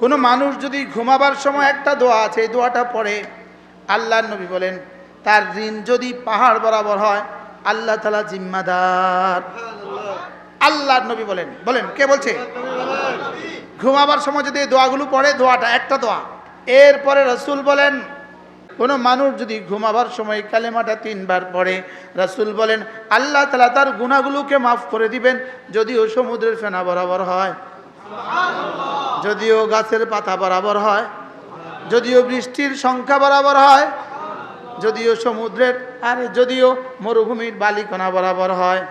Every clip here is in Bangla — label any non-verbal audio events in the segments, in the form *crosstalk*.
কোনো মানুষ যদি ঘুমাবার সময় একটা দোয়া আছে, এই দোয়াটা পড়ে আল্লাহ নবী বলেন, তার ঋণ যদি পাহাড় বরাবর হয়, আল্লাহ তালা জিম্মাদার। আল্লাহ নবী বলেন বলেন, কে বলছে? ঘুমাবার সময় যদি দোয়াগুলো পড়ে, দোয়াটা একটা দোয়া। এরপরে রসুল বলেন, কোনো মানুষ যদি ঘুমাবার সময় কালেমাটা তিনবার পড়ে, রসুল বলেন, আল্লাহ তালা তার গুণাগুলোকে মাফ করে দিবেন যদিও সমুদ্রের ফেনা বরাবর হয়। যদিও গাছের পাতা বরাবর হয়, যদিও বৃষ্টির সংখ্যা বরাবর হয়, যদিও সমুদ্রের, আর যদিও মরুভূমির বালিকণা বরাবর হয়,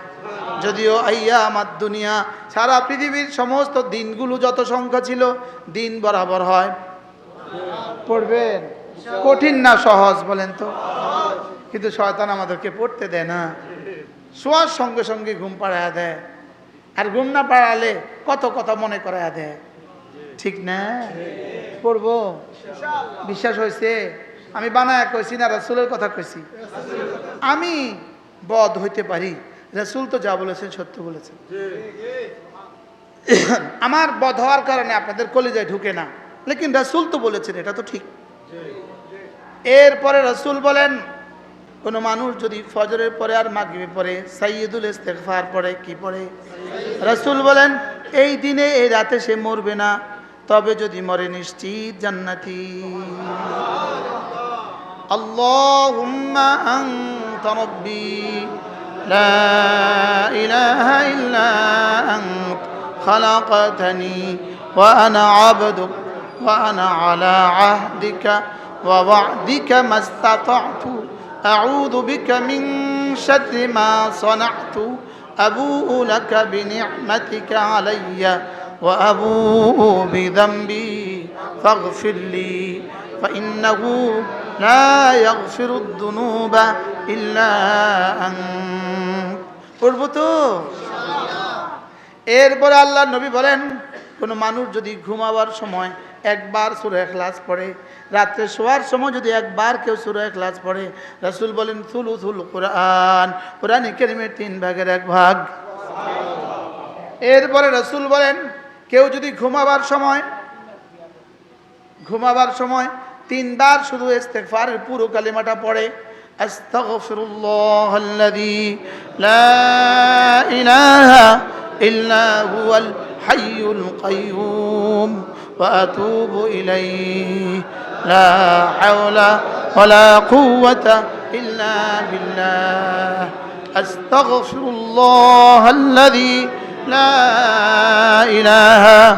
যদিও আইয়া আমার দুনিয়া, সারা পৃথিবীর সমস্ত দিনগুলো যত সংখ্যা ছিল, দিন বরাবর হয়। পড়বেন? কঠিন না, সহজ বলেন তো। কিন্তু শয়তান আমাদেরকে পড়তে দেয় না। শোয়ার সঙ্গে সঙ্গে ঘুম পাড়ায় দেয়। আর ঘুম না পাড়ালে কত কথা মনে করায় দেয়। ঠিক না? পড়ব? বিশ্বাস হয়েছে? আমি বানায় কইছি না, রাসুলের কথা কইছি। আমি বদ হইতে পারি। রাসুল তো যা বলেছেন, সত্য বলেছেন। *coughs* আমার বধ হওয়ার কারণে আপনাদের কলিজায় ঢুকে না। লেকিন রাসুল তো বলেছেন, এটা তো ঠিক। এরপরে রসুল বলেন, কোনো মানুষ যদি ফজরের পরে আর মাগরিবে পরে সাইয়দুল ইস্তেগফার পরে কি পড়ে? রসুল বলেন, এই দিনে, এই রাতে সে মরবে না। তবে যদি মরে নিশ্চিত জান্নাতি আল্লাহুম্মা আনতা রাব্বি লা ইলাহা ইল্লা আনত খলাকতনি ওয়া আনা আবদুক ওয়া আনা আলা আহদিকা ওয়া ওয়া'দিকা মাস্তাতা'তু আউযু বিকা মিন শাররি মা সানা'তু আবু'ু লাকা বিনি'মাতিকা আলাইয়া وأبوء بذنبي فاغفر لي فإنه لا يغفر الذنوب إلا أنت পড়বো তো এরপরে আল্লাহ নবী বলেন কোনো মানুষ যদি ঘুমাবার সময় একবার সুরে এখলাস পড়ে রাত্রে শোয়ার সময় যদি একবার কেউ সুরে এখলাস পড়ে রসুল বলেন থুলু থুল কোরআন কোরআন কেরিমের তিন ভাগের এক ভাগ এরপরে রসুল বলেন কেউ যদি ঘুমাবার সময় ঘুমাবার সময় তিনবার শুধু ইস্তেগফারের পুরো কালিমাটা পড়ে, আস্তাগফিরুল্লাহ আল্লাযী লা ইলাহা ইল্লা হুয়াল হাইয়ুল কাইয়ুম ওয়া আতুবু ইলাইহি, লা হাওলা ওয়ালা কুওয়াতা ইল্লা বিল্লাহ, আস্তাগফিরুল্লাহ আল্লাযী لا إله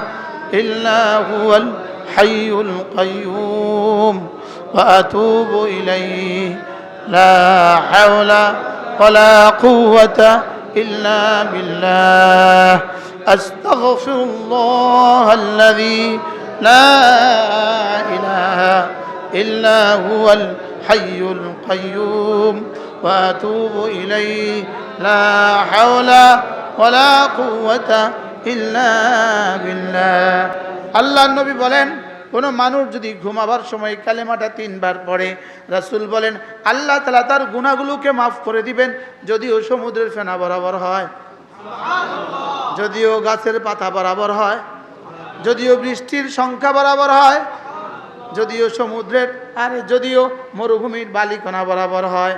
إلا هو الحي القيوم وأتوب إليه. لا حول ولا قوة إلا بالله. أستغفر الله الذي لا إله إلا هو الحي القيوم وأتوب إليه. لا حول ولا কুয়াতা ইল্লা بالله আল্লাহ নবী বলেন কোনো মানুষ যদি ঘুমাবার সময় কালেমাটা তিনবার পড়ে রাসুল বলেন আল্লাহ তালা তার গুণাগুলোকে মাফ করে দিবেন যদিও সমুদ্রের ফেনা বরাবর হয়। যদিও গাছের পাতা বরাবর হয়। যদিও বৃষ্টির সংখ্যা বরাবর হয়। যদিও সমুদ্রের আর যদিও মরুভূমির বালিকণা বরাবর হয়।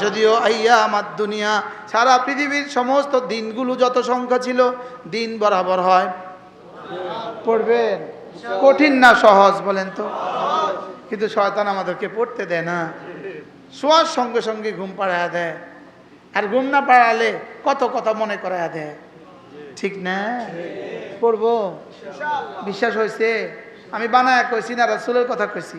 যদিও আইয়া আমার দুনিয়া, সারা পৃথিবীর সমস্ত দিনগুলো যত সংখ্যা ছিল, দিন বরাবর হয়। পড়বেন? কঠিন না, সহজ, বলেন তো? কিন্তু শয়তান আমাদেরকে পড়তে দেয় না। শোয়ার সঙ্গে সঙ্গে ঘুম পাড়ায় দেয়। আর ঘুম না পাড়ালে কত কথা মনে করায় দেয়। ঠিক না? পড়ব? বিশ্বাস হয়েছে আমি বানায় কইছি না, রাসুলের কথা কইছি?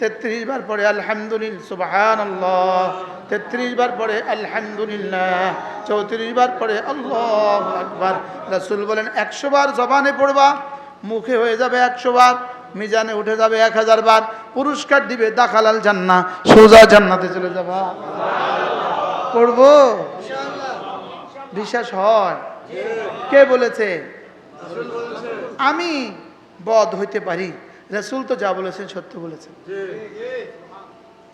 তেত্রিশ বার পরে আলহামদুলিল্লাহ সুবাহান আল্লাহ তেত্রিশ বার পরে আলহামদুলিল্লাহ। চৌত্রিশ বার পরে আল্লাহ আকবার। রাসুল বলেন, একশো বার জবানে পড়বা, মুখে হয়ে যাবে একশো বার, মিজানে উঠে যাবে এক হাজার বার, পুরস্কার দিবে দাখালাল জান্না সোজা জান্নাতে চলে যাবা। পড়ব? বিশ্বাস হয়? কে বলেছে? আমি বদ হইতে পারি। রসুল তো যা বলেছেন সত্য বলেছেন।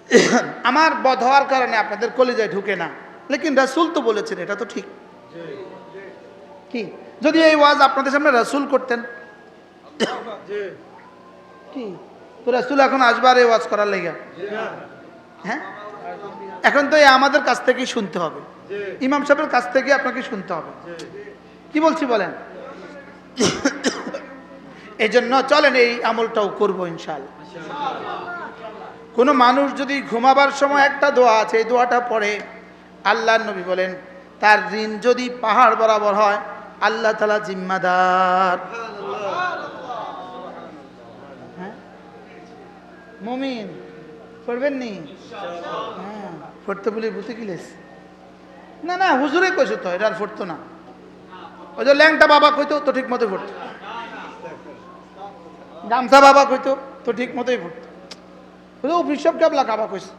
*coughs* আমার বধ হওয়ার কারণে আপনাদের কলেজায় ঢুকে না। লেকিন রসুল তো বলেছেন এটা তো ঠিক। কি? যদি এই ওয়াজ আপনাদের সামনে রসুল করতেন। কি? তো রসুল এখন আসবার এই ওয়াজ করার লেগে। হ্যাঁ। এখন তো এই আমাদের কাছ থেকেই শুনতে হবে। ইমাম সাহেবের কাছ থেকে আপনাকে শুনতে হবে। কি বলছি বলেন? এই জন্য চলেন এই আমলটাও করব ইনশাল কোনো মানুষ যদি ঘুমাবার সময় একটা দোয়া আছে, এই দোয়াটা পড়ে, আল্লাহ নবী বলেন, তার ঋণ যদি পাহাড় বরাবর হয়, আল্লাহ তালা জিম্মাদার। হ্যাঁ? মমিন পড়বেন নি হ্যাঁ পড়তে বলি বুঝতে কিলেস না না, হুজুরে কইছো তো এটা আর ফুটতো না। ওই যে ল্যাংটা বাবা কইতো, তো ঠিক মতো ফুটতো গামছা বাবা কইতো, তো ঠিক মতোই ফুটতো ওই যে অভিশপ কেবলা কাবা কইছে।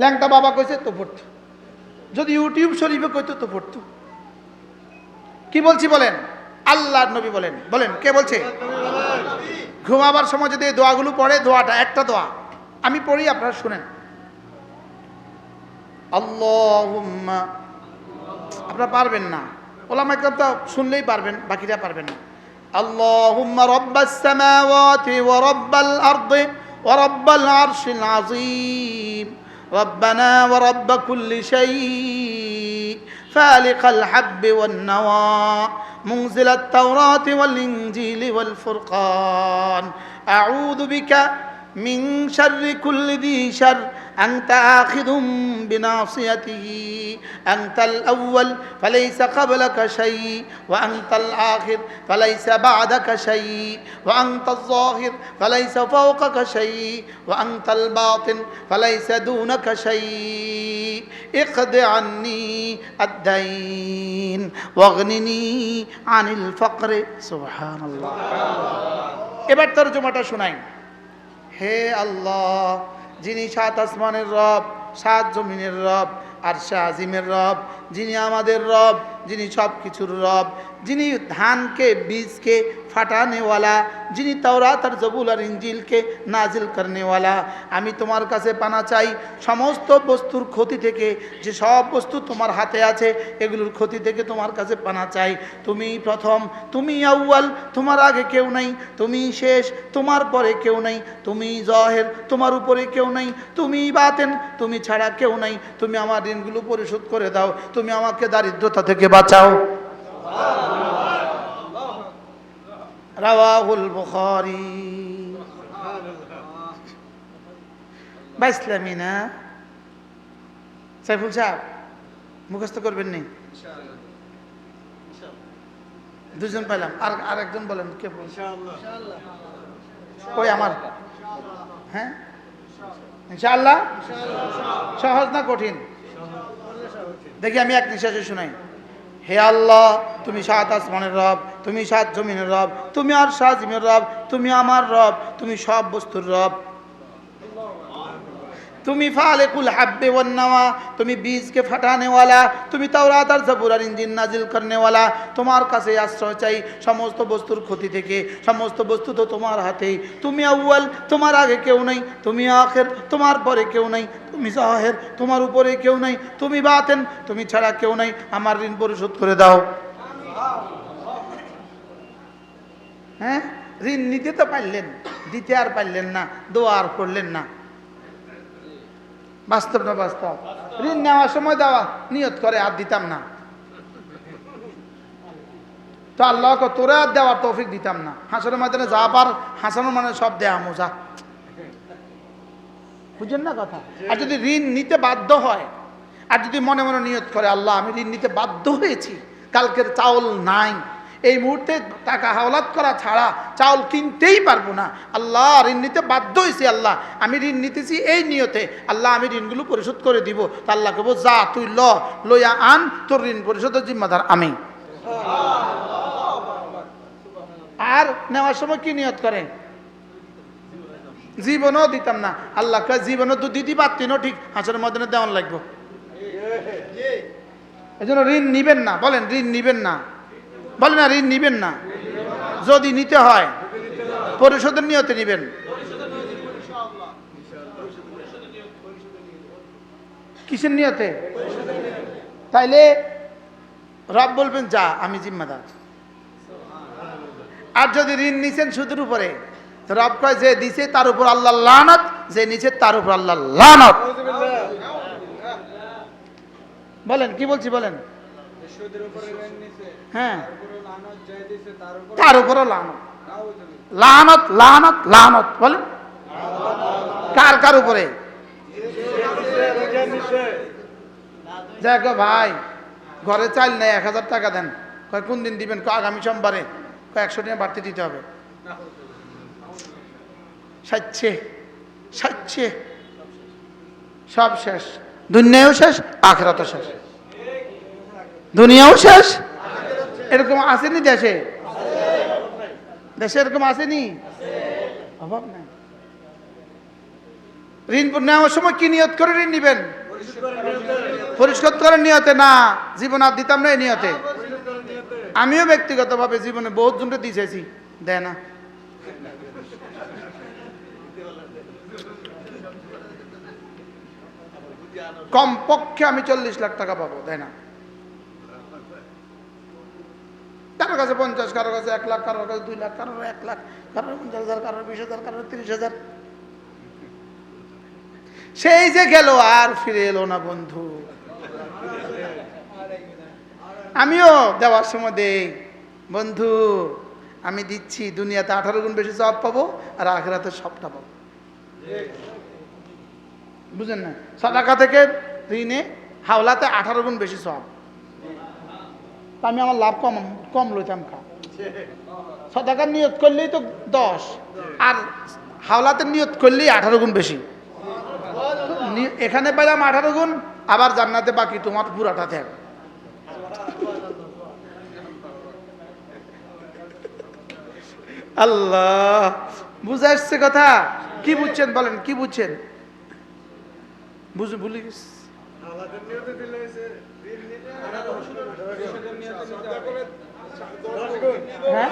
ল্যাংটা বাবা কইছে, তো ফুটতো যদি ইউটিউব শরীফে কইতো, তো ফুটতো কি বলছি বলেন? আল্লাহ নবী বলেন। বলেন, কে বলছে? ঘুমাবার সময় যদি দোয়াগুলো পড়ে, দোয়াটা, একটা দোয়া। আমি পড়ি, আপনারা শুনেন। আপনারা পারবেন না। ওলামা একদম তো শুনলেই পারবেন, বাকিরা পারবেন না। اللهم رب السماوات ورب الأرض ورب العرش العظيم. ربنا ورب كل شيء. فالق الحب والنوى. منزل التوراة والإنجيل والفرقان. أعوذ بك من شر كل ذي شر أنت آخذ بناصيته أنت الأول فليس قبلك شيء وأنت الآخر فليس بعدك شيء وأنت الظاهر فليس فوقك شيء وأنت الباطن فليس دونك شيء اقض عني الدين واغنني عن الفقر سبحان الله এবার তর্জমাটা শোনাই হে আল্লাহ যিনি সাত আসমানের রব, সাত জমিনের রব, আর শাহ আজিমের রব। যিনি আমাদের রব, যিনি সব কিছুর রব। যিনি ধানকে, বীজকে ফাটানেওয়ালা, যিনি তাওরাত আর জবুল আর ইঞ্জিলকে নাজিল করনেওয়ালা। আমি তোমার কাছে পানা চাই, সমস্ত বস্তুর ক্ষতি থেকে, যে সব বস্তু তোমার হাতে আছে, এগুলোর ক্ষতি থেকে তোমার কাছে পানা চাই। তুমি প্রথম, তুমি আউয়াল, তোমার আগে কেউ নাই, তুমি শেষ, তোমার পরে কেউ নাই, তুমি জহের, তোমার উপরে কেউ নাই, তুমি বাতেন, তুমি ছাড়া কেউ নাই। তুমি আমার ঋণগুলো পরিশোধ করে দাও, তুমি আমাকে দারিদ্রতা থেকে বাঁচাও। রাওয়াহুল মুখস্থ করবেন নি? দুজন পাইলাম। আর আর একজন বলেন, কে কই আমার। হ্যাঁ? সহজ না কঠিন? দেখি আমি এক নিঃশ্বাসে শুনাই। হে আল্লাহ, তুমি সাত আসমানের রব তুমি সাত জমিনের রব, তুমি আর সাত জিমের রব, তুমি আমার রব, তুমি সব বস্তুর রব। তুমি ফালেকুল হাব্বে ওয়ান্নাওয়া তুমি বীজকে ফাটানেওয়ালা, তুমি তাওরাত আর ইঞ্জিন নাজিল করনেওয়ালা। তোমার কাছে আশ্রয় চাই সমস্ত বস্তুর ক্ষতি থেকে, সমস্ত বস্তু তো তোমার হাতেই। তুমি আউয়াল, তোমার আগে কেউ নেই, তুমি আখের, তোমার পরে কেউ নেই, তুমি জাহের, তোমার উপরে কেউ নেই, তুমি বাতেন, তুমি ছাড়া কেউ নেই। আমার ঋণ পরিশোধ করে দাও। হ্যাঁ? ঋণ নিতে তো পারলেন, দিতে আর পারলেন না দোয়া আর করলেন না। বাস্তব না বাস্তব? ঋণ নেওয়ার সময় দেওয়া, নিয়ত করে আর দিতাম না। তো আল্লাহ তোরা আর দেওয়ার তৌফিক দিতাম না। হাসানোর মাধ্যমে যা পার, হাসানোর মানে সব দেয়া মোজা। বুঝেন না কথা? আর যদি ঋণ নিতে বাধ্য হয়, আর যদি মনে মনে নিয়ত করে, আল্লাহ, আমি ঋণ নিতে বাধ্য হয়েছি, কালকের চাউল নাই এই মুহূর্তে টাকা হাওলাত করা ছাড়া চাউল কিনতেই পারব না। আল্লাহ ঋণ নিতে বাধ্য হয়েছি আল্লাহ। আমি ঋণ নিতেছি এই নিয়তে। আল্লাহ আমি ঋণগুলো পরিশোধ করে দিব। তা আল্লাহ কেবো যা তুই ল লইয়া আন তোর ঋণ পরিশোধের জিম্মাদার আমি। আর নেওয়ার সময় কি নিয়ত করে জীবনও দিতাম না। আল্লাহ কয় জীবনও তো দিতে পারতিনও ঠিক হাসের মধ্যে দেওয়ান লাগবো। এই জন্য ঋণ নিবেন না বলেন ঋণ নিবেন না। বলেন না ঋণ নিবেন না। যদি নিতে হয়, পরিশোধের নিয়তে নিবেন। কিসের নিয়তে? তাইলে রব বলবেন, যা, আমি জিম্মাদার। আর যদি ঋণ নিছেন সুদের উপরে রব কয়, যে দিছে, তার উপর আল্লাহ লানত, যে নিছে, তার উপর আল্লাহ লানত। বলেন, কি বলছি বলেন সুদের উপরে ঋণ নিছে হ্যাঁ। তার উপর লানত। লানত লানত লানত বলেন। কার কার উপরে? দেখো ভাই ঘরে চাল নেই এক হাজার টাকা দেন। কয় কোন দিন দিবেন? আগামী সোমবারে। কয় একশো টাকা বাড়তি দিতে হবে। সাচ্ছে সাচ্ছে। সব শেষ। দুনিয়াও শেষ আখরাতও শেষ। দুনিয়াও শেষ। এরকম আসেনি দেশে? দেশে এরকম আসেনি? অভাব নাই। ঋণ নেওয়ার সময় কি নিয়ত করে ঋণ নিবেন? পরিষ্কার করার নিয়তে না, জীবন আর দিতাম না এই নিয়তে। আমিও ব্যক্তিগতভাবে জীবনে বহুত জনকে দিয়েছি, দেয় না। কমপক্ষে আমি চল্লিশ লাখ টাকা পাবো, দেয় না। কারোর কাছে পঞ্চাশ, কারোর কাছে এক লাখ, কারোর কাছে দুই লাখ, কারোর এক লাখ, কারোর পঞ্চাশ হাজার, কারোর বিশ হাজার, কারোর তিরিশ হাজার। সেই যে গেল আর ফিরে এলো না বন্ধু। আমিও দেওয়ার সময় দেই। বন্ধু, আমি দিচ্ছি, দুনিয়াতে আঠারো গুণ বেশি সব পাবো আর আখেরাতে সবটা পাবো। বুঝেন না? সদাকা থেকে ঋণে হাওলাতে আঠারো গুণ বেশি সব। তা আমি আমার লাভ কম কম লইতাম খা। সদাকার নিয়ত করলেই তো দশ। আর হাওলাতে নিয়ত করলেই আঠারো গুণ বেশি। এখানে পেলাম আঠারো গুণ, আবার জান্নাতে বাকি তোমার পুরাটা থাক আল্লাহ, বুঝে আসছে কথা? কি বুঝছেন বলেন, কি বুঝছেন? বুঝে, ভুলে হ্যাঁ?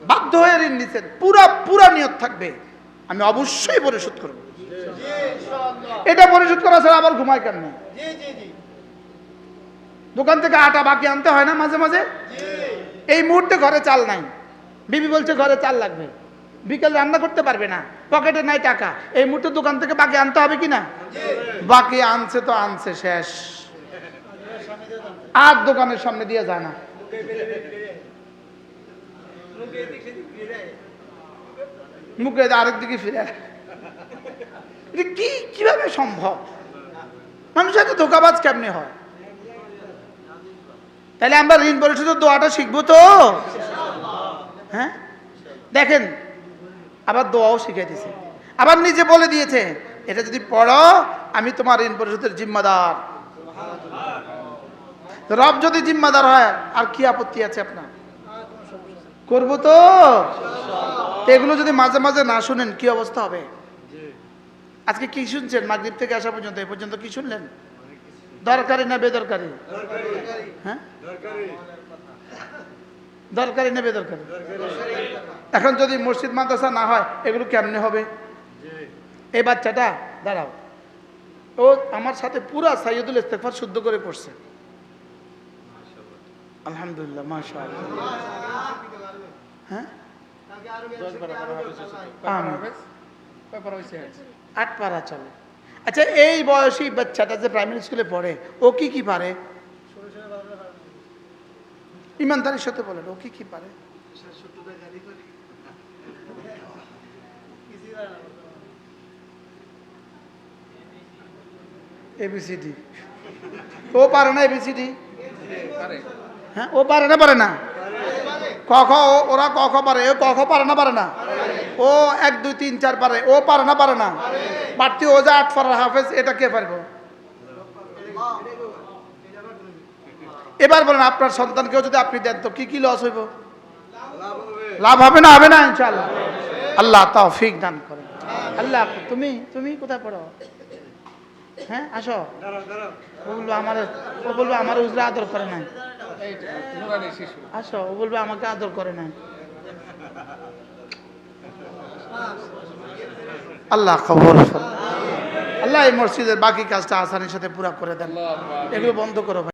বাধ্য হয়ে ঋণ নিচ্ছেন। পুরা পুরা নিয়ত থাকবে। আমি অবশ্যই পরিশোধ করব। এটা পরিশোধ করা ছাড়া আবার ঘুমায় কেন দোকান থেকে আটা বাকি আনতে হয় না মাঝে মাঝে? এই মুহূর্তে ঘরে চাল নাই। বিবি বলছে ঘরে চাল লাগবে। বিকেল রান্না করতে পারবে না। পকেটে নাই টাকা। এই মুহূর্তে দোকান থেকে বাকি আনতে হবে কি না? বাকি আনছে তো আনছে, শেষ। আর দোকানের সামনে দিয়ে যায় না। মুখে আরেক দিকে ফিরে কি, কীভাবে সম্ভব? মানুষ এত ধোকাবাজ কেমনি হয়? তাহলে আমরা ঋণ পরিশোধের দোয়াটা শিখব তো? হ্যাঁ? দেখেন, আবার দোয়াও শিখে দিয়েছে আবার নিজে বলে দিয়েছে, এটা যদি পড়ো, আমি তোমার ঋণ পরিশোধের জিম্মাদার। রব যদি জিম্মাদার হয়, আর কি আপত্তি আছে আপনার? করব তো এগুলো যদি মাঝে মাঝে না শুনেন, কি অবস্থা হবে? আজকে কি শুনছেন? মাগরীব থেকে আসা পর্যন্ত, এ পর্যন্ত কি শুনলেন? দরকারি না বেদরকারি? হ্যাঁ? দরকারি নেবে বেদরকারি এখন যদি মসজিদ, মাদ্রাসা না হয়, এগুলো কেমনে হবে? এই বাচ্চাটা, দাঁড়াও। ও আমার সাথে পুরা সাইয়দুল ইস্তেফার শুদ্ধ করে পড়ছে। আলহামদুলিল্লাহ মাশা হ্যাঁ। আট চলে। আচ্ছা এই বয়সী বাচ্চাটা যে প্রাইমারি স্কুলে পড়ে, ও কি কি পারে? ইমানদারির সাথে বলেন, ও কি কি পারে? এবিসিডি ও পারে না এবিসিডি হ্যাঁ ও পারে না পারে না? কখ ওরা কখ পারে ও কখ পারে না পারে না? ও এক, দুই, তিন, চার পারে, ও পারে না পারে না? বাড়তি ও যা আট পারে, হাফেজ, এটা কে পারব? এবার বলেন আপনার সন্তানকেও যদি আপনি দেন তো কি কি লস হইব? লাভ হবে। না হবে না ইনশাআল্লাহ। আল্লাহ তাও ফিক দান করেন। আল্লাহ তুমি তুমি কোথায় পড়ো? হ্যাঁ আসো। ও বলব আমার ও বলব আমার উজরা আদর করে নাই। আসো ও বলবে আমাকে আদর করে না আল্লাহ খবর আল্লাহ এই মসজিদের বাকি কাজটা আসানির সাথে পুরা করে দেন। এগুলো বন্ধ করো